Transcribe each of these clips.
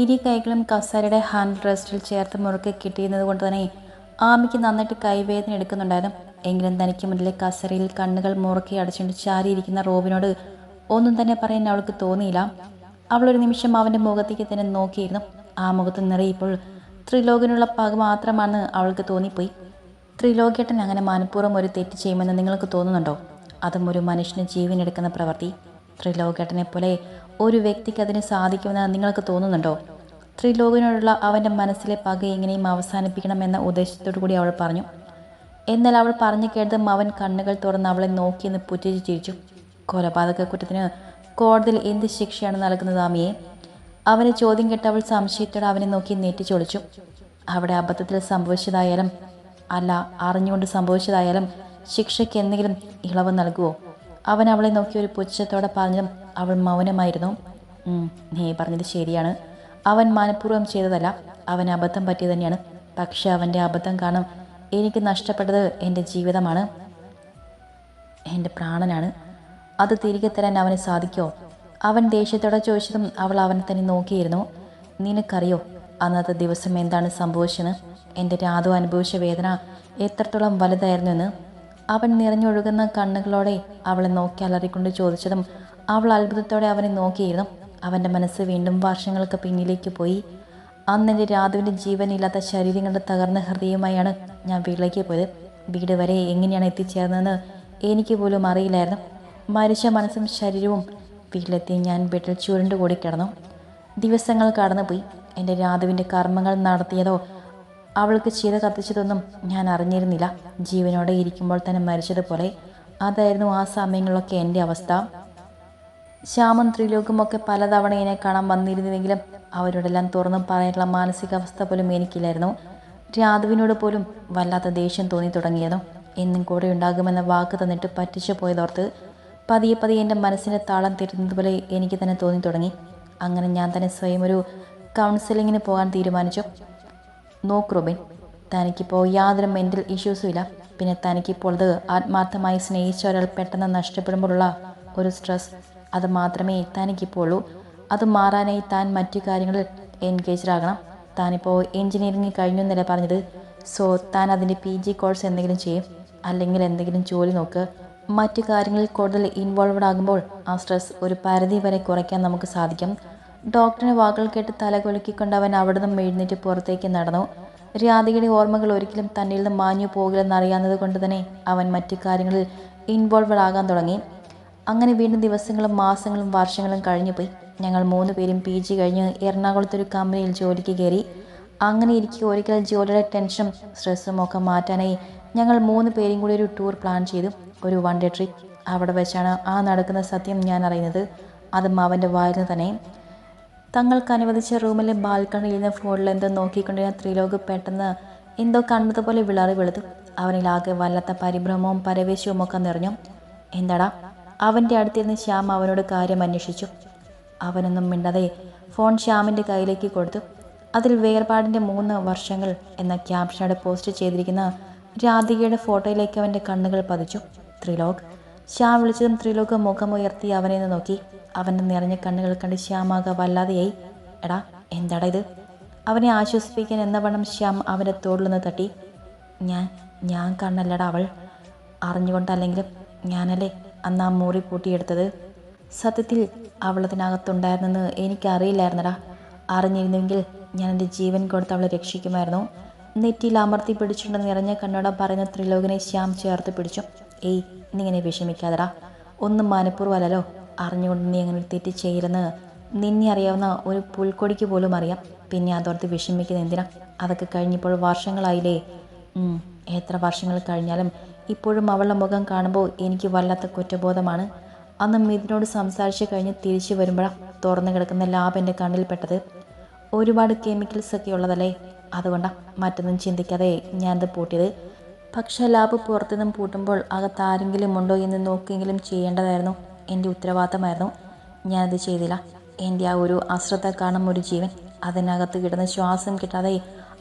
ഇരു കൈകളും കസാരയുടെ ഹാൻഡ് റെസ്റ്റിൽ ചേർത്ത് മുറുക്കി കിട്ടിയിരുന്നത് കൊണ്ട് തന്നെ ആമിക്ക് നന്നായിട്ട് കൈവേദന എടുക്കുന്നുണ്ടായിരുന്നു. എങ്കിലും തനിക്ക് മുന്നിലെ കസരയിൽ കണ്ണുകൾ മുറുക്കി അടച്ചുകൊണ്ട് ചാരിയിരിക്കുന്ന റോബിനോട് ഒന്നും തന്നെ പറയാൻ അവൾക്ക് തോന്നിയില്ല. അവളൊരു നിമിഷം അവന്റെ മുഖത്തേക്ക് തന്നെ നോക്കിയിരുന്നു. ആ മുഖത്ത് നിറയിപ്പോൾ ത്രിലോകനുള്ള പക മാത്രമാണ് അവൾക്ക് തോന്നിപ്പോയി. ത്രിലോകേട്ടൻ അങ്ങനെ മനഃപൂർവം ഒരു തെറ്റ് ചെയ്യുമെന്ന് നിങ്ങൾക്ക് തോന്നുന്നുണ്ടോ? അതും ഒരു മനുഷ്യന് ജീവനെടുക്കുന്ന പ്രവൃത്തി. ത്രിലോകേട്ടനെ പോലെ ഒരു വ്യക്തിക്ക് അതിന് സാധിക്കുമെന്ന് നിങ്ങൾക്ക് തോന്നുന്നുണ്ടോ? ത്രിലോകനോടുള്ള അവന്റെ മനസ്സിലെ പക എങ്ങനെയും അവസാനിപ്പിക്കണമെന്ന ഉദ്ദേശത്തോടു കൂടി അവൾ പറഞ്ഞു. എന്നാൽ അവൾ പറഞ്ഞു കേട്ടതും അവൻ കണ്ണുകൾ തുറന്ന് അവളെ നോക്കിയെന്ന് പുറ്റിച്ച് ചിരിച്ചു. കൊലപാതക കുറ്റത്തിന് കോടതിയിൽ എന്ത് ശിക്ഷയാണ് നൽകുന്നത് ആമിയെ അവനെ ചോദ്യം കേട്ട് അവൾ സംശയത്തോടെ അവനെ നോക്കി നെറ്റിച്ചൊളിച്ചു. അവിടെ അബദ്ധത്തിൽ സംഭവിച്ചതായാലും അല്ല അറിഞ്ഞുകൊണ്ട് സംഭവിച്ചതായാലും ശിക്ഷയ്ക്ക് എന്തെങ്കിലും ഇളവ് നൽകുമോ അവൻ അവളെ നോക്കി ഒരു പുച്ഛത്തോടെ പറഞ്ഞതും അവൾ മൗനമായിരുന്നു. നീ പറഞ്ഞത് ശരിയാണ്. അവൻ മനഃപൂർവം ചെയ്തതല്ല അവൻ അബദ്ധം പറ്റിയത് തന്നെയാണ്. പക്ഷെ അവന്റെ അബദ്ധം കാണും എനിക്ക് നഷ്ടപ്പെട്ടത് എന്റെ ജീവിതമാണ്. എന്റെ പ്രാണനാണ്. അത് തിരികെ തരാൻ അവന് സാധിക്കുമോ? അവൻ ദേഷ്യത്തോടെ ചോദിച്ചതും അവൾ അവനെ തന്നെ നോക്കിയിരുന്നു. നിനക്കറിയോ അന്നത്തെ ദിവസം എന്താണ് സംഭവിച്ചത് എന്റെ രാധു അനുഭവിച്ച വേദന എത്രത്തോളം വലുതായിരുന്നു എന്ന്? അവൻ നിറഞ്ഞൊഴുകുന്ന കണ്ണുകളോടെ അവളെ നോക്കി അലറിക്കൊണ്ട് ചോദിച്ചതും അവൾ അത്ഭുതത്തോടെ അവനെ നോക്കിയിരുന്നു. അവന്റെ മനസ്സ് വീണ്ടും വർഷങ്ങൾക്ക് പിന്നിലേക്ക് പോയി. അന്ന് എന്റെ രാധുവിന്റെ ജീവനില്ലാത്ത ശരീരങ്ങളുടെ തകർന്ന ഹൃദയമായാണ് ഞാൻ വീട്ടിലേക്ക് പോയത്. വീട് വരെ എങ്ങനെയാണ് എത്തിച്ചേർന്നതെന്ന് എനിക്ക് പോലും അറിയില്ലായിരുന്നു. മരിച്ച മനസ്സും ശരീരവും വീട്ടിലെത്തി ഞാൻ ബെഡിൽ ചുരുണ്ടുകൂടി കിടന്നു. ദിവസങ്ങൾ കടന്നുപോയി. എന്റെ രാധുവിന്റെ കർമ്മങ്ങൾ നടത്തിയതോ അവൾക്ക് ചെയ്ത കത്തിച്ചതൊന്നും ഞാൻ അറിഞ്ഞിരുന്നില്ല. ജീവനോടെ ഇരിക്കുമ്പോൾ തന്നെ മരിച്ചതുപോലെ. അതായിരുന്നു ആ സമയങ്ങളിലൊക്കെ എന്റെ അവസ്ഥ. ശ്യാമം ത്രിലോകുമൊക്കെ പലതവണ എന്നെ കാണാൻ വന്നിരുന്നുവെങ്കിലും അവരോടെല്ലാം തുറന്നു പറയാനുള്ള മാനസികാവസ്ഥ പോലും എനിക്കില്ലായിരുന്നു. രാധുവിനോട് പോലും വല്ലാത്ത ദേഷ്യം തോന്നി തുടങ്ങിയതും എന്നും കൂടെ ഉണ്ടാകുമെന്ന വാക്ക് തന്നിട്ട് പറ്റിച്ചു പോയതോർത്ത് പതിയെ പതിയെ എന്റെ മനസ്സിന്റെ താളം തെറ്റുന്നത് പോലെ എനിക്ക് തന്നെ തോന്നി തുടങ്ങി. അങ്ങനെ ഞാൻ തന്നെ സ്വയം ഒരു കൗൺസിലിങ്ങിന് പോകാൻ തീരുമാനിച്ചു. നോക്ക് റോബിൻ തനിക്കിപ്പോൾ യാതൊരു മെന്റൽ ഇഷ്യൂസും ഇല്ല. പിന്നെ തനിക്കിപ്പോൾ അത് ആത്മാർത്ഥമായി സ്നേഹിച്ച ഒരാൾ പെട്ടെന്ന് നഷ്ടപ്പെടുമ്പോഴുള്ള ഒരു സ്ട്രെസ് അത് മാത്രമേ തനിക്കിപ്പോൾ ഉള്ളൂ അത് മാറാനായി താൻ മറ്റു കാര്യങ്ങളിൽ എൻഗേജ്ഡ് ആകണം താനിപ്പോൾ എൻജിനീയറിംഗ് കഴിഞ്ഞു എന്നല്ല പറഞ്ഞത്? സോ താൻ അതിന്റെ പി ജി കോഴ്സ് എന്തെങ്കിലും ചെയ്യും? അല്ലെങ്കിൽ എന്തെങ്കിലും ജോലി നോക്ക്? മറ്റു കാര്യങ്ങളിൽ കൂടുതൽ ഇൻവോൾവഡ് ആകുമ്പോൾ ആ സ്ട്രെസ് ഒരു പരിധി വരെ കുറയ്ക്കാൻ നമുക്ക് സാധിക്കും. ഡോക്ടറിന് വാക്കുകൾ കേട്ട് തലകൊലുക്കിക്കൊണ്ട് അവൻ അവിടെ നിന്നും എഴുന്നേറ്റ് പുറത്തേക്ക് നടന്നു. രാധികയുടെ ഓർമ്മകൾ ഒരിക്കലും തന്നിൽ നിന്ന് മാഞ്ഞു പോകില്ലെന്ന് അറിയാവുന്നത് കൊണ്ട് തന്നെ അവൻ മറ്റു കാര്യങ്ങളിൽ ഇൻവോൾവഡ് ആകാൻ തുടങ്ങി. അങ്ങനെ വീണ്ടും ദിവസങ്ങളും മാസങ്ങളും വർഷങ്ങളും കഴിഞ്ഞുപോയി. ഞങ്ങൾ മൂന്ന് പേരും പി ജി കഴിഞ്ഞ് എറണാകുളത്തൊരു കമ്പനിയിൽ ജോലിക്ക് കയറി. അങ്ങനെ ഇരിക്കെ ഒരിക്കൽ ജോലിയുടെ ടെൻഷനും സ്ട്രെസ്സും ഒക്കെ മാറ്റാനായി ഞങ്ങൾ മൂന്ന് പേരും കൂടി ഒരു ടൂർ പ്ലാൻ ചെയ്തു. ഒരു വൺ ഡേ ട്രിപ്പ്. അവിടെ വെച്ചാണ് ആ നടക്കുന്ന സത്യം ഞാൻ അറിയുന്നത്. അതും അവന്റെ വായിൽ നിന്ന് തന്നെ. തങ്ങൾക്ക് അനുവദിച്ച റൂമിലെ ബാൽക്കണിയിൽ നിന്ന് ഫോണിൽ എന്തോ നോക്കിക്കൊണ്ടിരുന്ന ത്രിലോക് പെട്ടെന്ന് എന്തോ കണ്ടതുപോലെ വിളറി വെളുത്തു. അവനിലാകെ വല്ലാത്ത പരിഭ്രമവും പരവേശവും ഒക്കെ നിറഞ്ഞു. എന്താടാ? അവന്റെ അടുത്തിരുന്ന് ശ്യാം അവനോട് കാര്യം അന്വേഷിച്ചു. അവനൊന്നും മിണ്ടാതെ ഫോൺ ശ്യാമിന്റെ കയ്യിലേക്ക് കൊടുത്തു. അതിൽ വേർപാടിന്റെ മൂന്ന് വർഷങ്ങൾ എന്ന ക്യാപ്ഷനോടെ പോസ്റ്റ് ചെയ്തിരിക്കുന്ന രാധികയുടെ ഫോട്ടോയിലേക്ക് അവന്റെ കണ്ണുകൾ പതിച്ചു. ത്രിലോക്. ശ്യാം വിളിച്ചതും ത്രിലോക് മുഖമുയർത്തി അവനെ നിന്ന് നോക്കി. അവന്റെ നിറഞ്ഞ കണ്ണുകൾ കണ്ട് ശ്യാമാകെ വല്ലാതെയായി. എടാ എന്താടാ ഇത്? അവനെ ആശ്വസിപ്പിക്കാൻ എന്ന വണ്ണം ശ്യാം അവന്റെ തോളിലൊന്ന് തട്ടി. ഞാൻ ഞാൻ കണ്ണല്ലടാ അവൾ. അറിഞ്ഞുകൊണ്ടല്ലെങ്കിലും ഞാനല്ലേ അന്ന് ആ മുറി കൂട്ടിയെടുത്തത് സത്യത്തിൽ അവളതിനകത്തുണ്ടായിരുന്നെന്ന് എനിക്കറിയില്ലായിരുന്നടാ. അറിഞ്ഞിരുന്നെങ്കിൽ ഞാൻ എന്റെ ജീവൻ കൊടുത്ത് അവളെ രക്ഷിക്കുമായിരുന്നു. നെറ്റിയിൽ അമർത്തി പിടിച്ചുകൊണ്ട് നിറഞ്ഞ കണ്ണോടെ പറയുന്ന ത്രിലോകനെ ശ്യാം ചേർത്ത് പിടിച്ചു. ഏയ് നീങ്ങനെ വിഷമിക്കാതെടാ. ഒന്നും മനഃപൂർവമല്ലല്ലോ. അറിഞ്ഞുകൊണ്ട് നീ അങ്ങനെ ഒരു തെറ്റ് ചെയ്യരുന്ന് നിന്നെ അറിയാവുന്ന ഒരു പുൽക്കൊടിക്ക് പോലും അറിയാം. പിന്നെ അതോർത്ത് വിഷമിക്കുന്ന എന്തിനാ? അതൊക്കെ കഴിഞ്ഞപ്പോൾ വർഷങ്ങളായില്ലേ? എത്ര വർഷങ്ങൾ കഴിഞ്ഞാലും ഇപ്പോഴും അവളുടെ മുഖം കാണുമ്പോൾ എനിക്ക് വല്ലാത്ത കുറ്റബോധമാണ്. അന്ന് മിഥുനോട് സംസാരിച്ചു കഴിഞ്ഞ് തിരിച്ചു വരുമ്പോഴാണ് തുറന്നു കിടക്കുന്ന ലാബ് എന്റെ കണ്ണിൽപ്പെട്ടത് ഒരുപാട് കെമിക്കൽസ് ഒക്കെ ഉള്ളതല്ലേ? അതുകൊണ്ടാണ് മറ്റൊന്നും ചിന്തിക്കാതെ ഞാനത് പൂട്ടിയത്. പക്ഷേ ലാബ് പുറത്തുനിന്നും പൂട്ടുമ്പോൾ അകത്ത് ആരെങ്കിലും ഉണ്ടോ എന്ന് നോക്കിയെങ്കിലും ചെയ്യേണ്ടതായിരുന്നു. എന്റെ ഉത്തരവാദിത്തമായിരുന്നു. ഞാനത് ചെയ്തില്ല. എന്റെ ആ ഒരു അശ്രദ്ധ കാണും ഒരു ജീവൻ അതിനകത്ത് കിടന്ന് ശ്വാസം കിട്ടാതെ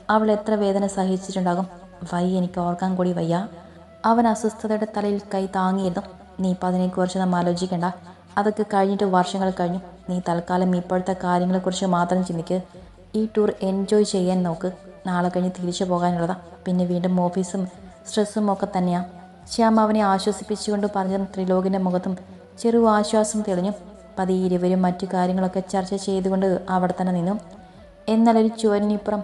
അവൾ എത്ര വേദന സഹിച്ചിട്ടുണ്ടാകും? വയ്യ എനിക്ക് ഓർക്കാൻ കൂടി വയ്യ. അവൻ അസ്വസ്ഥതയുടെ തലയിൽ കൈ താങ്ങിയിരുന്നു. നീ ഇപ്പം അതിനെക്കുറിച്ച് നമ്മൾ ആലോചിക്കണ്ട. അതൊക്കെ കഴിഞ്ഞിട്ട് വർഷങ്ങൾ കഴിഞ്ഞു. നീ തൽക്കാലം ഇപ്പോഴത്തെ കാര്യങ്ങളെക്കുറിച്ച് മാത്രം ചിന്തിക്ക്. ഈ ടൂർ എൻജോയ് ചെയ്യാൻ നോക്ക്. നാളെ കഴിഞ്ഞ് തിരിച്ചു പോകാനുള്ളതാ. പിന്നെ വീണ്ടും ഓഫീസും സ്ട്രെസ്സും ഒക്കെ തന്നെയാണ് ശ്യാം അവനെ ആശ്വസിപ്പിച്ചുകൊണ്ട് പറഞ്ഞ ത്രിലോകിന്റെ മുഖത്തും ചെറു ആശ്വാസം തെളിഞ്ഞു. പതിയെ ഇരുവരും മറ്റു കാര്യങ്ങളൊക്കെ ചർച്ച ചെയ്തുകൊണ്ട് അവിടെ തന്നെ നിന്നു. എന്നാലൊരു ചുവരിനിപ്പുറം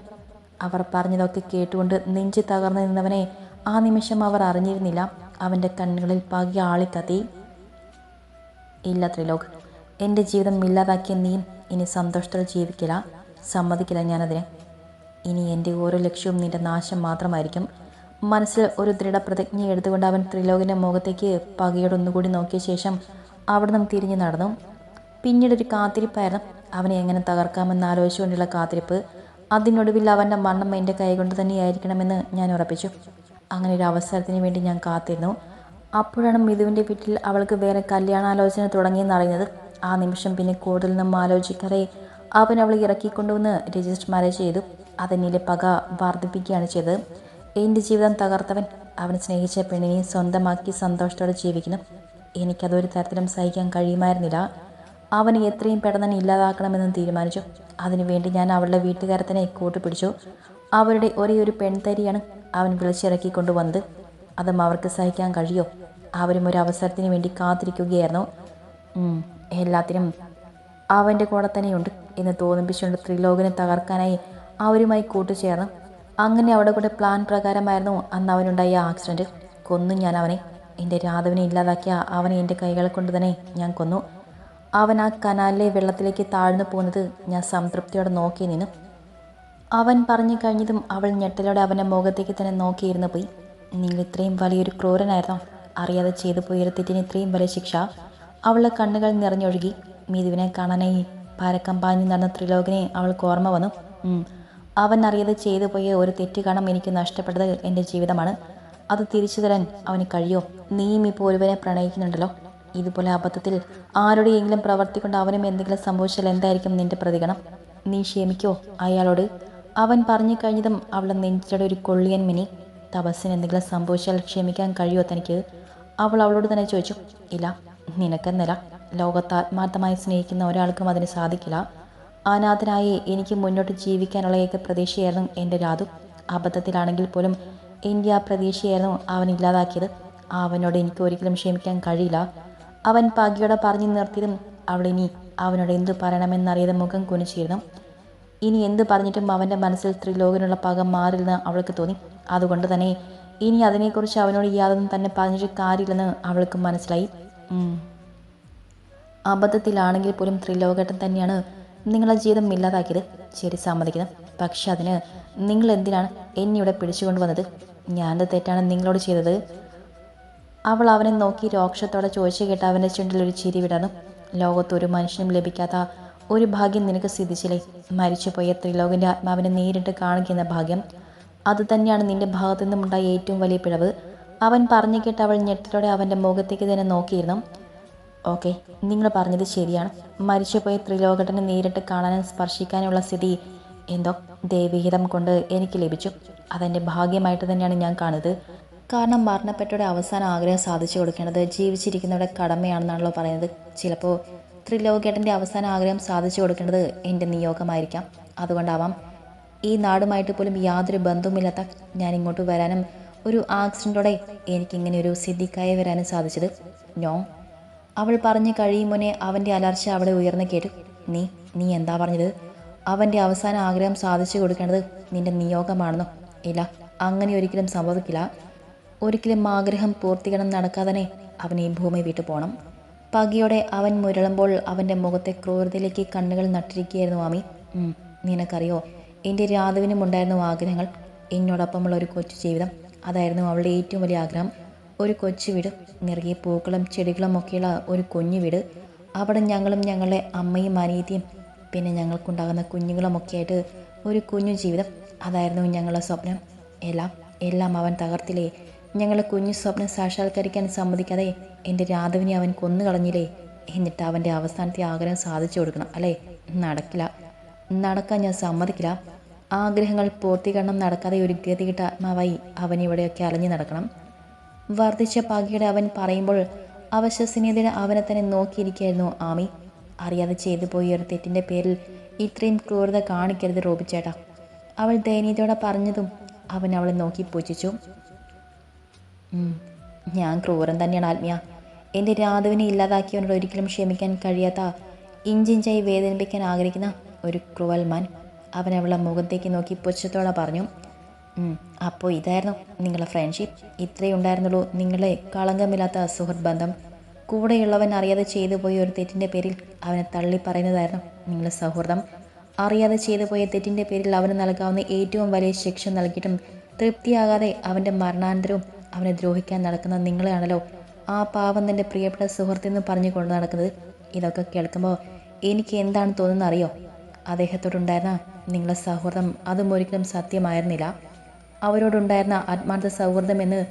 അവർ പറഞ്ഞതൊക്കെ കേട്ടുകൊണ്ട് നെഞ്ചു തകർന്നു നിന്നവനെ ആ നിമിഷം അവർ അറിഞ്ഞിരുന്നില്ല. അവന്റെ കണ്ണുകളിൽ പകി ആളിക്കത്തി ഇല്ല ത്രിലോക് എന്റെ ജീവിതം ഇല്ലാതാക്കിയ നീ ഇനി സന്തോഷത്തോടെ ജീവിക്കില്ല സമ്മതിക്കില്ല ഞാനതിന്. ഇനി എന്റെ ഓരോ ലക്ഷ്യവും നിന്റെ നാശം മാത്രമായിരിക്കും. മനസ്സിൽ ഒരു ദൃഢപ്രതിജ്ഞ എടുത്തുകൊണ്ട് അവൻ ത്രിലോകിന്റെ മുഖത്തേക്ക് പകയോടൊന്നുകൂടി നോക്കിയ ശേഷം അവിടെ നിന്നും തിരിഞ്ഞു നടന്നു. പിന്നീട് ഒരു കാത്തിരിപ്പായിരുന്നു. അവനെ എങ്ങനെ തകർക്കാമെന്ന് ആലോചിച്ചുകൊണ്ടുള്ള കാത്തിരിപ്പ്. അതിനൊടുവിൽ അവന്റെ മരണം എന്റെ കൈകൊണ്ട് തന്നെയായിരിക്കണമെന്ന് ഞാൻ ഉറപ്പിച്ചു. അങ്ങനെ ഒരു അവസരത്തിന് വേണ്ടി ഞാൻ കാത്തിരുന്നു. അപ്പോഴാണ് മിഥുവിന്റെ വീട്ടിൽ അവൾക്ക് വേറെ കല്യാണാലോചന തുടങ്ങിയെന്നറിയുന്നത് ആ നിമിഷം പിന്നെ കൂടുതൽ കൂടുതലൊന്നും ആലോചിക്കാതെ അവൻ അവളെ ഇറക്കിക്കൊണ്ടുവന്ന് രജിസ്റ്റർ മാരേജ് ചെയ്തു. അതെന്നിലെ പക വർദ്ധിപ്പിക്കുകയാണ് ചെയ്തത്. എന്റെ ജീവിതം തകർത്തവൻ അവൻ സ്നേഹിച്ച പെണ്ണിനെ സ്വന്തമാക്കി സന്തോഷത്തോടെ ജീവിക്കുന്നു. എനിക്കതൊരു തരത്തിലും സഹിക്കാൻ കഴിയുമായിരുന്നില്ല. അവനെ എത്രയും പെട്ടെന്ന് തന്നെ ഇല്ലാതാക്കണമെന്ന് തീരുമാനിച്ചു. അതിനുവേണ്ടി ഞാൻ അവളുടെ വീട്ടുകാരെ തന്നെ കൂട്ടുപിടിച്ചു. അവരുടെ ഒരേ ഒരു പെൺതരിയാണ് അവൻ വിളിച്ചിറക്കി വന്നത് അതും അവർക്ക് സഹിക്കാൻ കഴിയോ? അവരും ഒരു അവസരത്തിന് വേണ്ടി കാത്തിരിക്കുകയായിരുന്നു. എല്ലാത്തിനും അവന്റെ കൂടെ തന്നെയുണ്ട് എന്ന് തോന്നിപ്പിച്ചുകൊണ്ട് ത്രിലോകനെ തകർക്കാനായി അവരുമായി കൂട്ടുചേർന്നു. അങ്ങനെ അവിടെ കൂടെ പ്ലാൻ പ്രകാരമായിരുന്നു അന്ന് അവനുണ്ടായ ആക്സിഡന്റ് കൊന്നു ഞാൻ അവനെ. എന്റെ രാധവനെ ഇല്ലാതാക്കിയ അവനെ എന്റെ കൈകളെ കൊണ്ട് തന്നെ ഞാൻ കൊന്നു. അവൻ ആ കനാലിലെ വെള്ളത്തിലേക്ക് താഴ്ന്നു പോകുന്നത് ഞാൻ സംതൃപ്തിയോടെ നോക്കി നിന്നു. അവൻ പറഞ്ഞു കഴിഞ്ഞതും അവൾ ഞെട്ടലോടെ അവന്റെ മുഖത്തേക്ക് തന്നെ നോക്കിയിരുന്നു പോയി. നിങ്ങൾ ഇത്രയും വലിയൊരു ക്രൂരനായിരുന്നോ? അറിയാതെ ചെയ്തു പോയൊരു തെറ്റിന് ഇത്രയും വലിയ ശിക്ഷ? അവളുടെ കണ്ണുകൾ നിറഞ്ഞൊഴുകി. മിഥുവിനെ കാണാനായി പരക്കം പാഞ്ഞു നടന്ന ത്രിലോകനെ അവൾക്ക് ഓർമ്മ വന്നു. അവൻ അറിയാതെ ചെയ്തു പോയ ഒരു തെറ്റ് കാണാൻ എനിക്ക് നഷ്ടപ്പെട്ടത് എന്റെ ജീവിതമാണ്. അത് തിരിച്ചു തരാൻ അവന് കഴിയോ? നീയും ഇപ്പോൾ ഒരുവനെ പ്രണയിക്കുന്നുണ്ടല്ലോ. ഇതുപോലെ അബദ്ധത്തിൽ ആരുടെയെങ്കിലും പ്രവർത്തിക്കൊണ്ട് അവനും എന്തെങ്കിലും സംഭവിച്ചാൽ എന്തായിരിക്കും നിന്റെ പ്രതികരണം? നീ ക്ഷമിക്കോ അയാളോട്? അവൻ പറഞ്ഞു കഴിഞ്ഞതും അവളെ നെഞ്ചിയുടെ ഒരു കൊള്ളിയൻ മിനി തപസ്സിന് എന്തെങ്കിലും സംഭവിച്ചാൽ ക്ഷമിക്കാൻ കഴിയുമോ തനിക്ക്? അവൾ അവളോട് തന്നെ ചോദിച്ചു ഇല്ല നിനക്കെന്നില്ല ലോകത്ത് ആത്മാർത്ഥമായി സ്നേഹിക്കുന്ന ഒരാൾക്കും അതിന് സാധിക്കില്ല. അനാഥനായി എനിക്ക് മുന്നോട്ട് ജീവിക്കാനുള്ള ഏക പ്രതീക്ഷയായിരുന്നു എന്റെ രാധു. അബദ്ധത്തിലാണെങ്കിൽ പോലും എന്റെ ആ പ്രതീക്ഷയായിരുന്നു അവൻ ഇല്ലാതാക്കിയത്. അവനോട് എനിക്ക് ഒരിക്കലും ക്ഷമിക്കാൻ കഴിയില്ല. അവൻ പകിയോടെ പറഞ്ഞു നിർത്തിയതും അവളിനി അവനോട് എന്തു പറയണമെന്നറിയാതെ മുഖം കുനിച്ചിരുന്നു. ഇനി എന്ത് പറഞ്ഞിട്ടും അവന്റെ മനസ്സിൽ ത്രിലോകനുള്ള പക മാറില്ലെന്ന് അവൾക്ക് തോന്നി. അതുകൊണ്ട് തന്നെ ഇനി അതിനെക്കുറിച്ച് അവനോട് യാതൊന്നും തന്നെ പറഞ്ഞിട്ട് കാര്യമില്ലെന്ന് അവൾക്ക് മനസ്സിലായി. അബദ്ധത്തിലാണെങ്കിൽ പോലും ത്രിലോകേട്ടൻ തന്നെയാണ് നിങ്ങളെ ജീവിതം ഇല്ലാതാക്കിയത്. ശരി സമ്മതിക്കുന്നു. പക്ഷെ അതിന് നിങ്ങൾ എന്തിനാണ് എന്നെ ഇവിടെ പിടിച്ചുകൊണ്ടുവന്നത് ഞാനത് തെറ്റാണ് നിങ്ങളോട് ചെയ്തത്? അവൾ അവനെ നോക്കി രോക്ഷത്തോടെ ചോദിച്ചു കേട്ട അവന്റെ ചുണ്ടിൽ ഒരു ചിരി വിടർന്നു. ലോകത്ത് ഒരു മനുഷ്യനും ലഭിക്കാത്ത ഒരു ഭാഗ്യം നിനക്ക് സിദ്ധിച്ചില്ലേ? മരിച്ചുപോയ ത്രിലോകന്റെ ആത്മാവിനെ നേരിട്ട് കാണിക്കുന്ന ഭാഗ്യം. അത് തന്നെയാണ് നിന്റെ ഭാഗത്തു നിന്നുമുണ്ടായ ഏറ്റവും വലിയ പിഴവ്. അവൻ പറഞ്ഞു കേട്ട് അവൾ ഞെട്ടലോടെ അവന്റെ മുഖത്തേക്ക് തന്നെ നോക്കിയിരുന്നു. ഓക്കെ നിങ്ങൾ പറഞ്ഞത് ശരിയാണ്. മരിച്ചുപോയ ത്രിലോകട്ടനെ നേരിട്ട് കാണാനും സ്പർശിക്കാനുള്ള സ്ഥിതി എന്തോ ദൈവീഹിതം കൊണ്ട് എനിക്ക് ലഭിച്ചു. അതെന്റെ ഭാഗ്യമായിട്ട് തന്നെയാണ് ഞാൻ കാണുന്നത്. കാരണം മരണപ്പെട്ടവരുടെ അവസാന ആഗ്രഹം സാധിച്ചു കൊടുക്കേണ്ടത് ജീവിച്ചിരിക്കുന്നവരുടെ കടമയാണെന്നാണല്ലോ പറയുന്നത്. ചിലപ്പോൾ ത്രിലോകേട്ടന്റെ അവസാന ആഗ്രഹം സാധിച്ചു കൊടുക്കേണ്ടത് എന്റെ നിയോഗമായിരിക്കാം. അതുകൊണ്ടാവാം. ഈ നാടുമായിട്ട് പോലും യാതൊരു ബന്ധവുമില്ലാത്ത ഞാൻ ഇങ്ങോട്ട് വരാനും ഒരു ആക്സിഡന്റോടെ എനിക്കിങ്ങനെ ഒരു സിദ്ധിക്കായി വരാനും സാധിച്ചത്. നോ അവൾ പറഞ്ഞു കഴിയും മുന്നേ അവന്റെ അലർച്ച അവിടെ ഉയർന്നു കേട്ടു. നീ നീ എന്താ പറഞ്ഞത്? അവന്റെ അവസാന ആഗ്രഹം സാധിച്ചു കൊടുക്കേണ്ടത് നിന്റെ നിയോഗമാണെന്നോ? ഇല്ല അങ്ങനെ ഒരിക്കലും സംഭവിക്കില്ല. ഒരിക്കലും ആഗ്രഹം പൂർത്തീകരണം നടക്കാതെ അവൻ ഈ ഭൂമി വിട്ടു പോകണം പകിയോടെ അവൻ മുരളുമ്പോൾ അവന്റെ മുഖത്തെ ക്രൂരതയിലേക്ക് കണ്ണുകൾ നട്ടിരിക്കുകയായിരുന്നു ആമി നിനക്കറിയോ? എന്റെ രാധുവിനും ഉണ്ടായിരുന്നു ആഗ്രഹങ്ങൾ എന്നോടൊപ്പമുള്ള ഒരു കൊച്ചു ജീവിതം അതായിരുന്നു അവളുടെ ഏറ്റവും വലിയ ആഗ്രഹം. ഒരു കൊച്ചു വീട് നിറയെ പൂക്കളും ചെടികളും ഒക്കെയുള്ള ഒരു കുഞ്ഞു വീട്. അവിടെ ഞങ്ങളും ഞങ്ങളുടെ അമ്മയും അനിയത്തിയും പിന്നെ ഞങ്ങൾക്കുണ്ടാകുന്ന കുഞ്ഞുങ്ങളുമൊക്കെ ആയിട്ട് ഒരു കുഞ്ഞു ജീവിതം. അതായിരുന്നു ഞങ്ങളുടെ സ്വപ്നം. എല്ലാം എല്ലാം അവൻ തകർത്തില്ലേ? ഞങ്ങളെ കുഞ്ഞു സ്വപ്നം സാക്ഷാത്കരിക്കാൻ സമ്മതിക്കാതെ എന്റെ രാധവിനെ അവൻ കൊന്നുകളഞ്ഞില്ലേ? എന്നിട്ട് അവന്റെ അവസാനത്തെ ആഗ്രഹം സാധിച്ചു കൊടുക്കണം അല്ലേ? നടക്കില്ല. നടക്കാൻ ഞാൻ സമ്മതിക്കില്ല. ആഗ്രഹങ്ങൾ പൂർത്തീകരണം നടക്കാതെ ഒരു ഗതികിട്ട ആത്മാവായി അവൻ ഇവിടെയൊക്കെ അലഞ്ഞു നടക്കണം. വർദ്ധിച്ച പകയുടെ അവൻ പറയുമ്പോൾ അവശ്വസനീയതയുടെ അവനെ തന്നെ നോക്കിയിരിക്കുകയായിരുന്നു ആമി. അറിയാതെ ചെയ്തു പോയ ഒരു തെറ്റിന്റെ പേരിൽ ഇത്രയും ക്രൂരത കാണിക്കരുത് റോബിച്ചേട്ടാ. അവൾ ദയനീയതയോടെ പറഞ്ഞതും അവൻ അവളെ നോക്കി പൂജിച്ചു. ഞാൻ ക്രൂരൻ തന്നെയാണ് ആത്മീയ. എന്റെ രാധുവിനെ ഇല്ലാതാക്കിയവനോട് ഒരിക്കലും ക്ഷമിക്കാൻ കഴിയാത്ത ഇഞ്ചിഞ്ചായി വേദനിപ്പിക്കാൻ ആഗ്രഹിക്കുന്ന ഒരു ക്രൂവൽമാൻ അവൻ അവളെ മുഖത്തേക്ക് നോക്കി പുച്ഛത്തോടെ പറഞ്ഞു "ഉം, അപ്പോൾ ഇതായിരുന്നു നിങ്ങളുടെ ഫ്രണ്ട്ഷിപ്പ് ഇത്രയേ ഉണ്ടായിരുന്നുള്ളൂ നിങ്ങളെ കളങ്കമില്ലാത്ത സുഹൃത്ത് ബന്ധം. കൂടെയുള്ളവൻ അറിയാതെ ചെയ്തു പോയ ഒരു തെറ്റിന്റെ പേരിൽ അവനെ തള്ളി പറയുന്നതായിരുന്നു നിങ്ങളുടെ സൗഹൃദം. അറിയാതെ ചെയ്തു പോയ തെറ്റിന്റെ പേരിൽ അവന് നൽകാവുന്ന ഏറ്റവും വലിയ ശിക്ഷ നൽകിയിട്ടും തൃപ്തിയാകാതെ അവന്റെ മരണാനന്തരവും അവനെ ദ്രോഹിക്കാൻ നടക്കുന്നത് നിങ്ങളെയാണല്ലോ. ആ പാവം തന്റെ പ്രിയപ്പെട്ട സുഹൃത്തെന്ന് പറഞ്ഞു കൊണ്ട് നടക്കുന്നത്. ഇതൊക്കെ കേൾക്കുമ്പോൾ എനിക്ക് എന്താണ് തോന്നുന്നത് അറിയോ? അദ്ദേഹത്തോടുണ്ടായിരുന്ന നിങ്ങളെ സൗഹൃദം അതും ഒരിക്കലും സത്യമായിരുന്നില്ല. അവരോടുണ്ടായിരുന്ന ആത്മാർത്ഥ സൗഹൃദം എന്ന്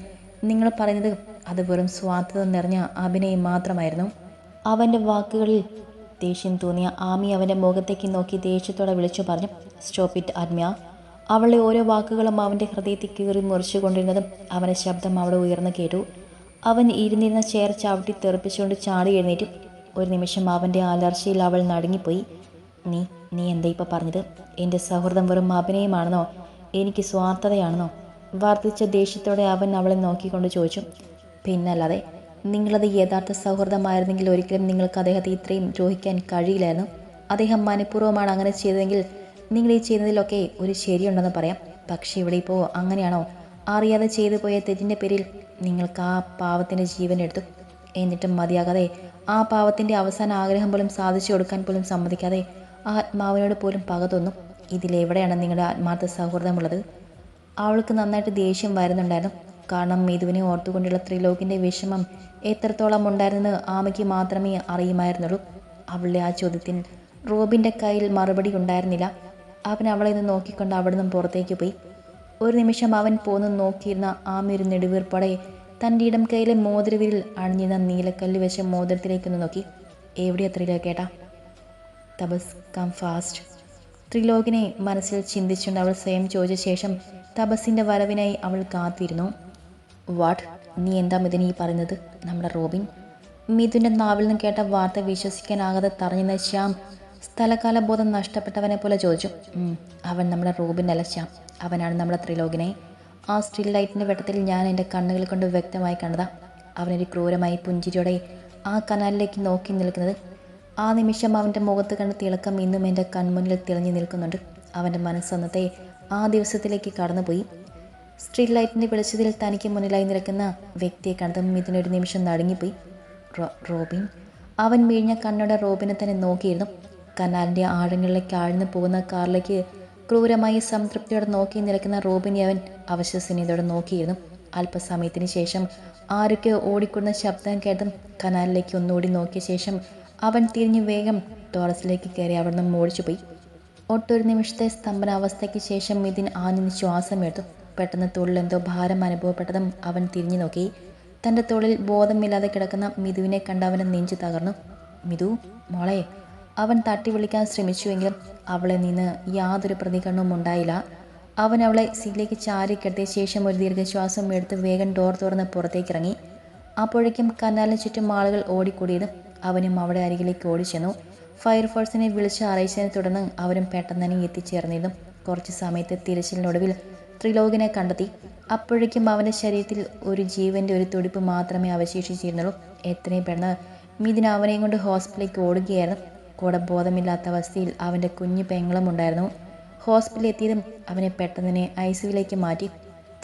നിങ്ങൾ പറയുന്നത് അത് വെറും സ്വാർത്ഥത നിറഞ്ഞ അഭിനയം മാത്രമായിരുന്നു. അവന്റെ വാക്കുകളിൽ ദേഷ്യം തോന്നിയ ആമി അവന്റെ മുഖത്തേക്ക് നോക്കി ദേഷ്യത്തോടെ വിളിച്ചു പറഞ്ഞു സ്റ്റോപ്പ് ഇറ്റ് ആത്മ്യ അവളുടെ ഓരോ വാക്കുകളും അവന്റെ ഹൃദയത്തിൽ കീറി മുറിച്ചു കൊണ്ടിരുന്നതും അവന്റെ ശബ്ദം അവിടെ ഉയർന്നു കേട്ടു. അവൻ ഇരുന്നിരുന്ന ചേർ ചവിട്ടി തെറിപ്പിച്ചുകൊണ്ട് ചാടി എഴുന്നേറ്റു. ഒരു നിമിഷം അവന്റെ അലർച്ചയിൽ അവൾ നടുങ്ങിപ്പോയി. നീ നീ എന്താ ഇപ്പോൾ പറഞ്ഞത്? എന്റെ സൗഹൃദം വെറും അഭിനയമാണെന്നോ? എനിക്ക് സ്വാർത്ഥതയാണെന്നോ? വർദ്ധിച്ച ദേഷ്യത്തോടെ അവൻ അവളെ നോക്കിക്കൊണ്ട് ചോദിച്ചു. പിന്നല്ലാതെ നിങ്ങളത് യഥാർത്ഥ സൗഹൃദമായിരുന്നെങ്കിൽ ഒരിക്കലും നിങ്ങൾക്ക് അദ്ദേഹത്തെ ഇത്രയും ദ്രോഹിക്കാൻ കഴിയില്ലായിരുന്നു. അദ്ദേഹം മനഃപൂർവമാണ് അങ്ങനെ ചെയ്തതെങ്കിൽ നിങ്ങൾ ഈ ചെയ്യുന്നതിലൊക്കെ ഒരു ശരിയുണ്ടെന്ന് പറയാം. പക്ഷെ ഇവിടെ ഇപ്പോൾ അങ്ങനെയാണോ? അറിയാതെ ചെയ്തു പോയ തെറ്റിന്റെ പേരിൽ നിങ്ങൾക്ക് ആ പാവത്തിന്റെ ജീവൻ എടുത്തു. എന്നിട്ടും മതിയാകാതെ ആ പാവത്തിന്റെ അവസാന ആഗ്രഹം പോലും സാധിച്ചു കൊടുക്കാൻ പോലും സമ്മതിക്കാതെ ആത്മാവിനോട് പോലും പക തോന്നും. ഇതിലെവിടെയാണ് നിങ്ങളുടെ ആത്മാർത്ഥ സൗഹൃദമുള്ളത്? അവൾക്ക് നന്നായിട്ട് ദേഷ്യം വരുന്നുണ്ടായിരുന്നു. കാരണം മേധുവിനെ ഓർത്തുകൊണ്ടുള്ള ത്രിലോകിന്റെ വിഷമം എത്രത്തോളം ഉണ്ടായിരുന്നെന്ന് ആമയ്ക്ക് മാത്രമേ അറിയുമായിരുന്നുള്ളൂ. അവളുടെ ആ ചോദ്യത്തിന് റോബിന്റെ കയ്യിൽ മറുപടി ഉണ്ടായിരുന്നില്ല. അവൻ അവളെ നിന്ന് നോക്കിക്കൊണ്ട് അവിടെ നിന്നും പുറത്തേക്ക് പോയി. ഒരു നിമിഷം അവൻ പോന്ന് നോക്കിയിരുന്ന ആമയൊരു നെടുവീർപ്പടെ തന്റെ ഇടം കയ്യിലെ മോതിരവിരിൽ അണിഞ്ഞിരുന്ന നീലക്കല്ല് വെച്ച മോതിരത്തിലേക്കൊന്ന് നോക്കി. എവിടെയാ ത്രിലോകേട്ടാ? തപസ് കം ഫാസ്റ്റ് ത്രിലോകിനെ മനസ്സിൽ ചിന്തിച്ചുകൊണ്ട് അവൾ സ്വയം ചോദിച്ച ശേഷം തപസ്സിന്റെ വരവിനായി അവൾ കാത്തിരുന്നു. വാട്ട്? നീ എന്താ മിഥുൻ ഈ പറയുന്നത്? നമ്മുടെ റോബിൻ? മിഥുന്റെ നാവിൽ നിന്ന് കേട്ട വാർത്ത വിശ്വസിക്കാനാകാതെ തറഞ്ഞുന്ന ശ്യാം സ്ഥലകാല ബോധം നഷ്ടപ്പെട്ടവനെ പോലെ ചോദിച്ചു അവൻ നമ്മുടെ റോബിൻ ശ്യാം അവനാണ് നമ്മുടെ ത്രിലോകിനെ. ആ സ്റ്റിൽ ലൈറ്റിന്റെ വെട്ടത്തിൽ ഞാൻ എന്റെ കണ്ണുകൾ കൊണ്ട് വ്യക്തമായി കണ്ടതാ. അവനൊരു ക്രൂരമായി പുഞ്ചിരിയോടെ ആ കനാലിലേക്ക് നോക്കി നിൽക്കുന്നത്. ആ നിമിഷം അവന്റെ മുഖത്ത് കണ്ട തിളക്കം ഇന്നും എന്റെ കൺമുന്നിൽ തിളങ്ങി നിൽക്കുന്നുണ്ട്. അവന്റെ മനസ്സന്നത്തെ ആ ദിവസത്തിലേക്ക് കടന്നുപോയി. സ്ട്രീറ്റ് ലൈറ്റിന്റെ വെളിച്ചത്തിൽ തനിക്ക് മുന്നിലായി നിൽക്കുന്ന വ്യക്തിയെ കണ്ടതും ഇതിനൊരു നിമിഷം നടുങ്ങിപ്പോയി. റോബിൻ. അവൻ വീഴ്ഞ്ഞ കണ്ണോടെ റോബിനെ തന്നെ നോക്കിയിരുന്നു. കനാലിന്റെ ആഴങ്ങളിലേക്ക് ആഴ്ന്നു പോകുന്ന കാറിലേക്ക് ക്രൂരമായി സംതൃപ്തിയോടെ നോക്കി നിൽക്കുന്ന റോബിനെ അവൻ അവശ്വസനീയതയോടെ നോക്കിയിരുന്നു. അല്പസമയത്തിന് ശേഷം ആരൊക്കെ ഓടിക്കുന്ന ശബ്ദം കേട്ടും കനാലിലേക്ക് ഒന്നുകൂടി നോക്കിയ ശേഷം അവൻ തിരിഞ്ഞ് വേഗം ടോറസിലേക്ക് കയറി അവിടെ നിന്ന് ഓടിച്ചു പോയി. ഒട്ടൊരു നിമിഷത്തെ സ്തംഭനാവസ്ഥയ്ക്ക് ശേഷം മിഥുൻ ആഞ്ഞു ശ്വാസം എടുത്തു പെട്ടെന്ന് തോളിൽ എന്തോ ഭാരം അനുഭവപ്പെട്ടതും അവൻ തിരിഞ്ഞു നോക്കി. തന്റെ തൊഴിൽ ബോധമില്ലാതെ കിടക്കുന്ന മിഥുവിനെ കണ്ട് അവന്റെ നെഞ്ചു തകർന്നു. മിഥു മോളെ അവൻ തട്ടി വിളിക്കാൻ ശ്രമിച്ചുവെങ്കിലും അവളെ നിന്ന് യാതൊരു പ്രതികരണവും ഉണ്ടായില്ല. അവൻ അവളെ സീറ്റിലേക്ക് ചാരി കിടത്തിയ ശേഷം ഒരു ദീർഘശ്വാസം എടുത്ത് വേഗം ഡോർ തുറന്ന് പുറത്തേക്ക് ഇറങ്ങി. അപ്പോഴേക്കും കനാലിന് ചുറ്റും ആളുകൾ ഓടിക്കൂടിയത് അവനും അവിടെ അരികിലേക്ക് ഓടിച്ചെന്നു. ഫയർഫോഴ്സിനെ വിളിച്ച് അറിയിച്ചതിനെ തുടർന്ന് അവരും പെട്ടെന്ന് തന്നെ എത്തിച്ചേർന്നിരുന്നു. കുറച്ച് സമയത്ത് തിരച്ചിലിനൊടുവിൽ ത്രിലോകിനെ കണ്ടെത്തി. അപ്പോഴേക്കും അവന്റെ ശരീരത്തിൽ ഒരു ജീവന്റെ ഒരു തുടിപ്പ് മാത്രമേ അവശേഷിച്ചിരുന്നുള്ളൂ. എത്രയും പെട്ടെന്ന് മിഥുന അവനെയും കൊണ്ട് ഹോസ്പിറ്റലിലേക്ക് ഓടുകയായിരുന്നു. കൂടെ ബോധമില്ലാത്ത അവസ്ഥയിൽ അവന്റെ കുഞ്ഞു പെങ്ങളും ഉണ്ടായിരുന്നു. ഹോസ്പിറ്റലിൽ എത്തിയതും അവനെ പെട്ടെന്ന് തന്നെ ഐ സിയിലേക്ക് മാറ്റി.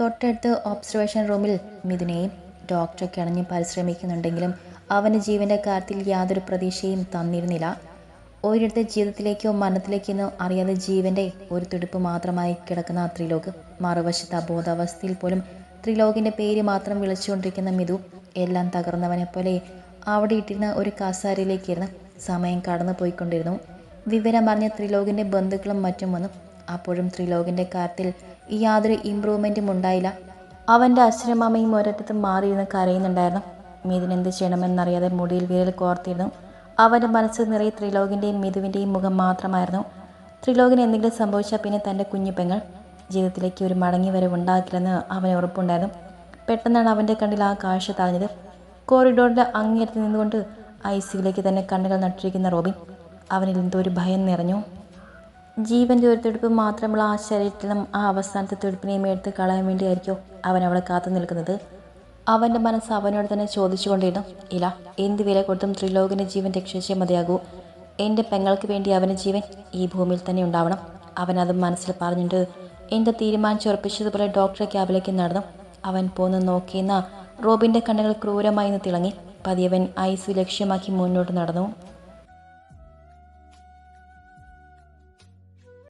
തൊട്ടടുത്ത് ഒബ്സർവേഷൻ റൂമിൽ മിഥുനെയും ഡോക്ടർ കിണഞ്ഞ് പരിശ്രമിക്കുന്നുണ്ടെങ്കിലും അവന്റെ ജീവന്റെ കാര്യത്തിൽ യാതൊരു പ്രതീക്ഷയും തന്നിരുന്നില്ല. ഒരിടത്തെ ജീവിതത്തിലേക്കോ മരണത്തിലേക്കെന്നോ അറിയാതെ ജീവന്റെ ഒരു തുടിപ്പ് മാത്രമായി കിടക്കുന്ന ത്രിലോക് മറുവശത്ത് അബോധാവസ്ഥയിൽ പോലും ത്രിലോകിന്റെ പേര് മാത്രം വിളിച്ചുകൊണ്ടിരിക്കുന്ന മിഥു എല്ലാം തകർന്നവനെ പോലെ അവിടെ ഇട്ടിരുന്ന ഒരു കസാരയിലേക്കിരുന്ന് സമയം കടന്നു പോയിക്കൊണ്ടിരുന്നു വിവരം അറിഞ്ഞ ത്രിലോകിന്റെ ബന്ധുക്കളും മറ്റും വന്നു. അപ്പോഴും ത്രിലോകിന്റെ കാര്യത്തിൽ യാതൊരു ഇമ്പ്രൂവ്മെന്റും ഉണ്ടായില്ല. അവന്റെ അച്ഛനമ്മയും ഒരറ്റത്ത് മാറിയിരുന്ന് കരയുന്നുണ്ടായിരുന്നു. മിഥുൻ എന്ത് ചെയ്യണമെന്നറിയാതെ മുടിയിൽ വിരൽ കോർത്തിരുന്നു. അവന്റെ മനസ്സ് നിറയെ ത്രിലോകിന്റെയും മിഥുവിന്റെയും മുഖം മാത്രമായിരുന്നു. ത്രിലോകിന് എന്തെങ്കിലും സംഭവിച്ചാൽ പിന്നെ തന്റെ കുഞ്ഞു പെങ്ങൾ ജീവിതത്തിലേക്ക് ഒരു മടങ്ങി വരവ് ഉണ്ടാക്കില്ലെന്ന് അവന് ഉറപ്പുണ്ടായിരുന്നു. പെട്ടെന്നാണ് അവന്റെ കണ്ണിൽ ആ കാഴ്ച തടഞ്ഞത് കോറിഡോറിന്റെ അങ്ങേരത്ത് നിന്നുകൊണ്ട് ഐ സിയിലേക്ക് തന്നെ കണ്ണുകൾ നട്ടിരിക്കുന്ന റോബിൻ അവനിൽ എന്തോ ഒരു ഭയം നിറഞ്ഞു. ജീവന്റെ ഒരു തുടിപ്പ് മാത്രമുള്ള ആ ശരീരത്തിലും ആ അവസാനത്തെ തുടിപ്പിനെയും എടുത്ത് കളയാൻ വേണ്ടിയായിരിക്കും അവൻ അവളെ കാത്തു നിൽക്കുന്നത്? അവന്റെ മനസ്സ് അവനോട് തന്നെ ചോദിച്ചുകൊണ്ടിരുന്നു. ഇല്ല എന്ത് വില കൊടുത്തും ത്രിലോകിന്റെ ജീവൻ രക്ഷിച്ചേ മതിയാകൂ. എന്റെ പെങ്ങൾക്ക് വേണ്ടി അവന്റെ ജീവൻ ഈ ഭൂമിയിൽ തന്നെ ഉണ്ടാവണം. അവൻ അത് മനസ്സിൽ പറഞ്ഞിട്ട് എന്റെ തീരുമാനിച്ചുറപ്പിച്ചതുപോലെ ഡോക്ടറെ ക്യാബിലേക്ക് നടന്നു. അവൻ പോന്ന് നോക്കിയെന്ന റോബിന്റെ കണ്ണുകൾ ക്രൂരമായി നിന്ന് തിളങ്ങി. പതിയവൻ ഐസു ലക്ഷ്യമാക്കി മുന്നോട്ട് നടന്നു.